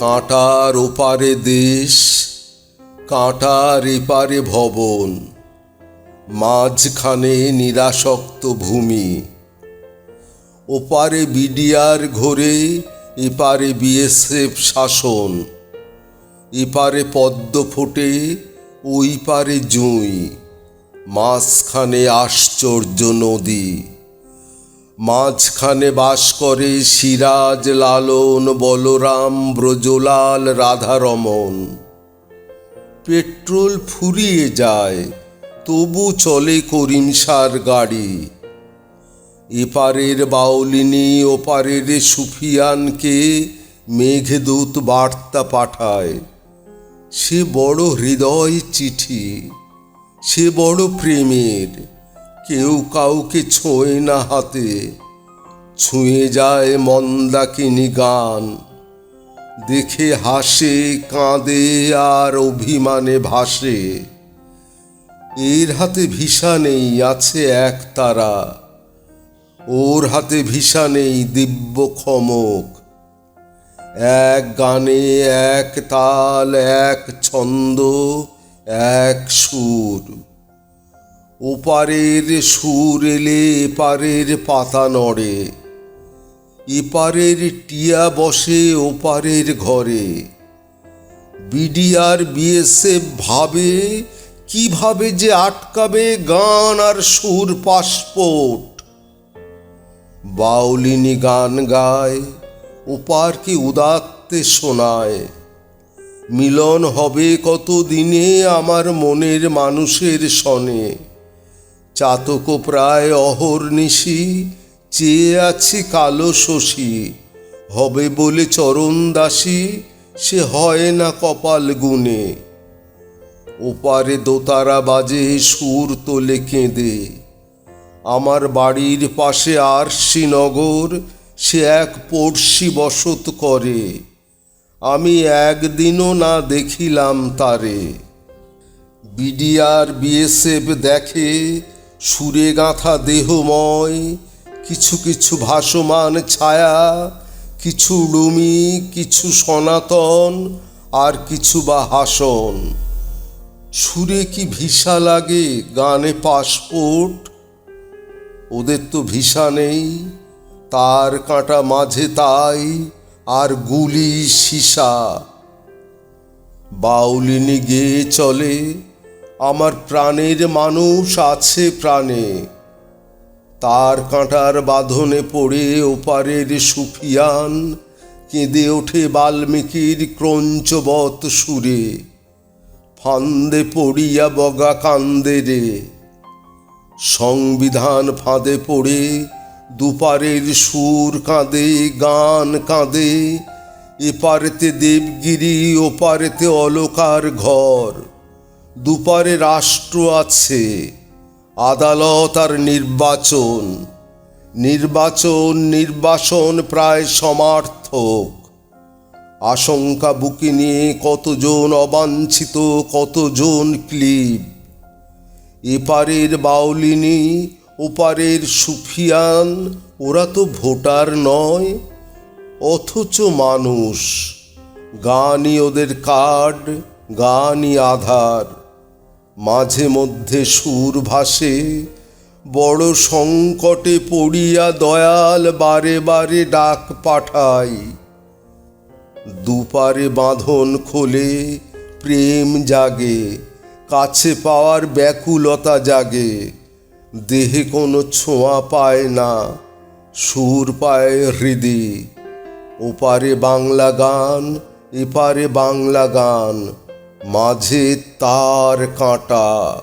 কাঁটার ওপারে দেশ কাঁটার এপারে ভবন, মাঝখানে নিরাসক্ত ভূমি। ওপারে বিডিআর ঘোরে, এপারে বিএসএফ শাসন। এপারে পদ্ম ফোটে ওই পারে জুঁই। মাঝখানে আশ্চর্য নদী। মাঝখানে বাস করে সিরাজ লালন, বলরাম, ব্রজলাল, রাধারমন। পেট্রোল ফুরিয়ে যায়, তবু চলে করিমসার গাড়ি। এপারের বাউলিনী ওপারের সুফিয়ানকে মেঘদূত বার্তা পাঠায়। সে বড় হৃদয় চিঠি, সে বড় প্রেমের, কেউ কাউকে ছোঁয় না হাতে। ছুঁয়ে যায় মন্দাকিনী গান, দেখে হাসে, কাঁদে আর অভিমানে ভাসে। এর হাতে ভিসা নেই, আছে এক তারা, ওর হাতে ভিসা নেই দিব্য ক্ষমক এক গানে এক তাল, এক ছন্দ, এক সুর। ওপারের সুর এলে এপারের পাতা নড়ে, এপারের টিয়া বসে ওপারের ঘরে। বিডিআর, বিএসএফ ভাবে কীভাবে যে আটকাবে গান আর সুর পাসপোর্ট। বাউলিনী গান গায় ওপার কি উদাত্তে শোনায়? মিলন হবে কত দিনে আমার মনের মানুষের সনে? চাতক প্রায় অহর্নিশি চেয়ে আছে কালো শশী। হবে বলে চরণ দাসী, সে হয় না কপাল গুনে ওপারে দোতারা বাজে, সুর তোলে কেঁদে। আমার বাড়ির পাশে আরশিনগর সে এক পড়শি বসত করে। আমি একদিনও না দেখিলাম তারে। বিডিআর বিএসএফ দেখে সুরে গাঁথা দেহময়, কিছু কিছু ভাসমান ছায়া, কিছু রুমি কিছু সনাতন, আর কিছু বা হাসন। সুরে কি ভিসা লাগে গানে পাসপোর্ট? ওদের তো ভিসা নেই। তার কাঁটা মাঝে তাই আর গুলি সীসা। বাউলিনি গেয়ে চলে, আমার প্রাণের মানুষ আছে প্রাণে। তার কাঁটার বাঁধনে পড়ে ওপারের সুফিয়ান, কেঁদে ওঠে বাল্মীকির ক্রঞ্চবত সুরে। ফান্দে পড়িয়া বগা কান্দে রে, সংবিধান ফাঁদে পড়ে দুপারের সুর কাঁদে, গান কাঁদে। এপারেতে দেবগিরি, ওপারেতে অলকার ঘর। দুপারে রাষ্ট্র আছে, আদালত আর নির্বাচন। নির্বাচন, নির্বাসন প্রায় সমার্থক। আশঙ্কা বুকে নিয়ে কতজন অবাঞ্ছিত, কতজন ক্লিপ। এপারের বাউলিনী ওপারের সুফিয়ান, ওরা তো ভোটার নয়। অথচ মানুষ, গানই ওদের কার্ড, গানই আধার। মাঝে মধ্যে সুর ভাসে, বড় সংকটে পড়িয়া দয়াল বারে বারে ডাক পাঠায়। দুপারে বাঁধন খোলে, প্রেম জাগে, কাছে পাওয়ার ব্যাকুলতা জাগে। দেহে কোনো ছোঁয়া পায় না, সুর পায় হৃদি। ওপারে বাংলা গান, এপারে বাংলা গান, মাঝে তার কাঁটা।